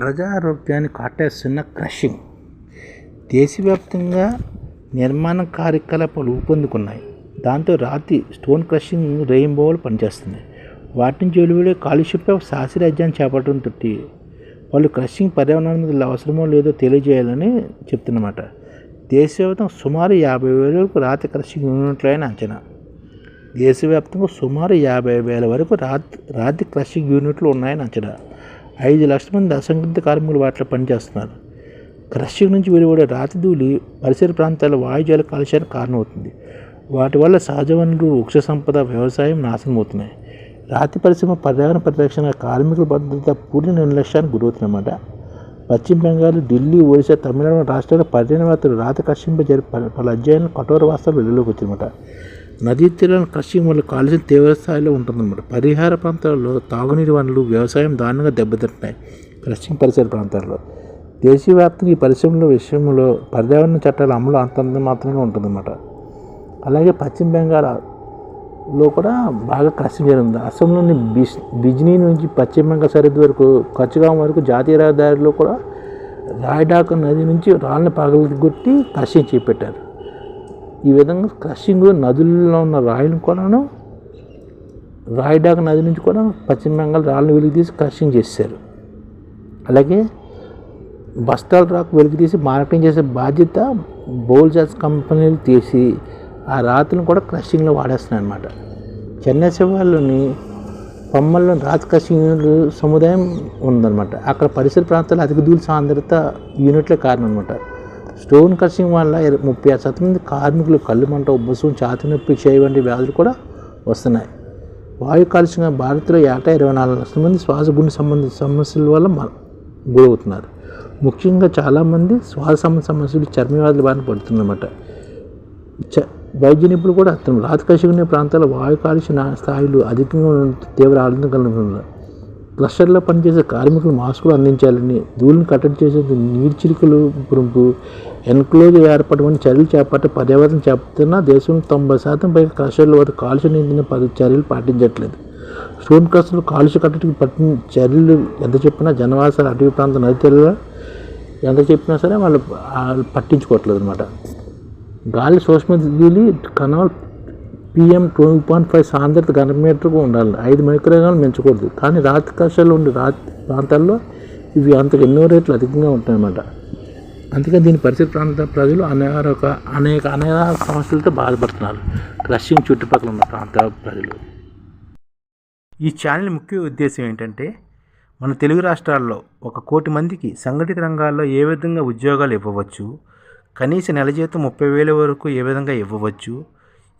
ప్రజారోగ్యాన్ని కాటేస్తున్న crushing. దేశవ్యాప్తంగా నిర్మాణ కార్యకలాపాలు ఊపందుకున్నాయి దాంతో రాతి స్టోన్ క్రషింగ్ రెయిన్బోలు పనిచేస్తున్నాయి. వాటి నుంచి వెలువడే కాలుష్యంపై శాస్త్రరాజ్యాన్ని తొట్టి వాళ్ళు క్రషింగ్ పర్యావరణం అవసరమో లేదో తెలియజేయాలని చెప్తున్నమాట. దేశవ్యాప్తంగా సుమారు యాభై వేల వరకు రాతి క్రషింగ్ యూనిట్లైన అంచనా. దేశవ్యాప్తంగా సుమారు యాభై వేల వరకు రాతి రాతి క్రషింగ్ యూనిట్లు ఉన్నాయని అంచనా. ఐదు లక్షల మంది అసంఘటిత కార్మికులు వాటిలో పనిచేస్తున్నారు. క్రషింగ్ నుంచి వెలువడే రాతి ధూళి పరిసర ప్రాంతాల వాయుజాల కాలుష్యానికి కారణమవుతుంది. వాటి వల్ల సహజ వనరులు వృక్ష సంపద వ్యవసాయం నాశనం అవుతున్నాయి రాతి పరిశ్రమ పర్యావరణ పరిరక్షణ కార్మికుల భద్రత పూర్తి నిర్లక్ష్యానికి గురవుతుందన్నమాట. పశ్చిమ బెంగాల్ ఢిల్లీ ఒడిశా తమిళనాడు రాష్ట్రాల పర్యావరణవేత్తలు రాతి కర్షింప జరిపి పలు- పలు అధ్యయనాలు కఠోర వాస్తవాలు వెలుగులోకి వచ్చిందన్నమాట. నదీ తీరాల కృషి వల్ల కాలుష్యం తీవ్ర స్థాయిలో ఉంటుందన్నమాట. పరిహార ప్రాంతాల్లో తాగునీరు వనరులు వ్యవసాయం దారుణంగా దెబ్బతింటున్నాయి కృషింగ్ పరిసర ప్రాంతాల్లో. దేశవ్యాప్తంగా ఈ పరిశ్రమల విషయంలో పర్యావరణ చట్టాల అమలు అంతంత మాత్రమే ఉంటుందన్నమాట. అలాగే పశ్చిమ బెంగాల్లో కూడా బాగా కష్టం జరిగింది అస్సాంలోని బిజ్ బిజ్నీ నుంచి పశ్చిమ బెంగాల్ సరిహద్దు వరకు కచ్గాం వరకు జాతీయ రహదారిలో కూడా రాయడాక నది నుంచి రాళ్ళని పగలగొట్టి కష్టం చేపెట్టారు. ఈ విధంగా క్రషింగ్ నదుల్లో ఉన్న రాయిని కూడాను రాయిడాక నది నుంచి కూడా పశ్చిమ బెంగాల్ రాళ్ళని వెలికి తీసి క్రషింగ్ చేశారు అలాగే బస్తాల రాక్ వెలికి తీసి మార్కెటింగ్ చేసే బాధ్యత బోల్జాస్ కంపెనీలు తీసి ఆ రాతులను కూడా క్రషింగ్లో వాడేస్తున్నాయి అనమాట చెన్నై శివార్లోని పొమ్మల్లో రాతి క్రషింగ్ సముదాయం ఉందన్నమాట. అక్కడ పరిసర ప్రాంతాల్లో అధిక ధూళి సాంద్రత యూనిట్లే కారణం అనమాట స్టోన్ కషింగ్ వల్ల ముప్పై ఆరు శాతం మంది కార్మికులు కళ్ళు మంట ఉబ్బసం ఛాతి నొప్పి చేయి వంటి వ్యాధులు కూడా వస్తున్నాయి. వాయు కాలుష్యంగా భారత్లో ఏటా ఇరవై నాలుగు లక్షల మంది శ్వాస గుండె సంబంధిత సమస్యల వల్ల గురవుతున్నారు. ముఖ్యంగా చాలామంది శ్వాస సంబంధ సమస్యలు చర్మవ్యాధుల బారిన పడుతుందన్నమాట చ వైద్య నిపుణులు కూడా అతను రాతి కషిగునే ప్రాంతాల వాయు కాలుష్య స్థాయిలు అధికంగా తీవ్ర ఆనందం కలుగుతున్నారు క్లస్టర్లో పనిచేసే కార్మికులు మాస్కులు అందించాలని ధూళిని కట్టడి చేసే నీరు గురింపు పురుపు ఎన్క్లోజ్ ఏర్పడడం వంటి చర్యలు చేపట్టే పర్యావరణం చేపడుతున్న దేశంలో తొంభై శాతం పైగా క్లస్టర్ల వారు కాలుష్య నిందిన పరి చర్యలు పాటించట్లేదు. స్టోన్ క్లస్టర్లు కాలుష్య కట్టడికి పట్టిన చర్యలు ఎంత చెప్పినా జనవాసాలు అటవీ ప్రాంత నది తీరాల ఎంత చెప్పినా సరే వాళ్ళు వాళ్ళు పట్టించుకోవట్లేదు అనమాట గాలి సూక్ష్మజీవి కణాలు పిఎం టూ పాయింట్ ఫైవ్ సాంద్రత ఘనమీటర్కు ఉండాలి. ఐదు మైక్రోగ్రాములు మించకూడదు. కానీ రాతి కషాలు ఉండే రాతి ప్రాంతాల్లో ఇవి అంతకు ఎన్నో రేట్లు అధికంగా ఉంటాయన్నమాట అందుకని దీని పరిసర ప్రాంత ప్రజలు అనేక అనేక అనేక సమస్యలతో బాధపడుతున్నారు. క్రషింగ్ చుట్టుపక్కల ఉన్న ప్రాంత ప్రజలు. ఈ ఛానల్ ముఖ్య ఉద్దేశం ఏంటంటే మన తెలుగు రాష్ట్రాల్లో ఒక కోటి మందికి సంఘటిత రంగాల్లో ఏ విధంగా ఉద్యోగాలు ఇవ్వవచ్చు కనీస నెల జీతం ముప్పై వేల వరకు ఏ విధంగా ఇవ్వవచ్చు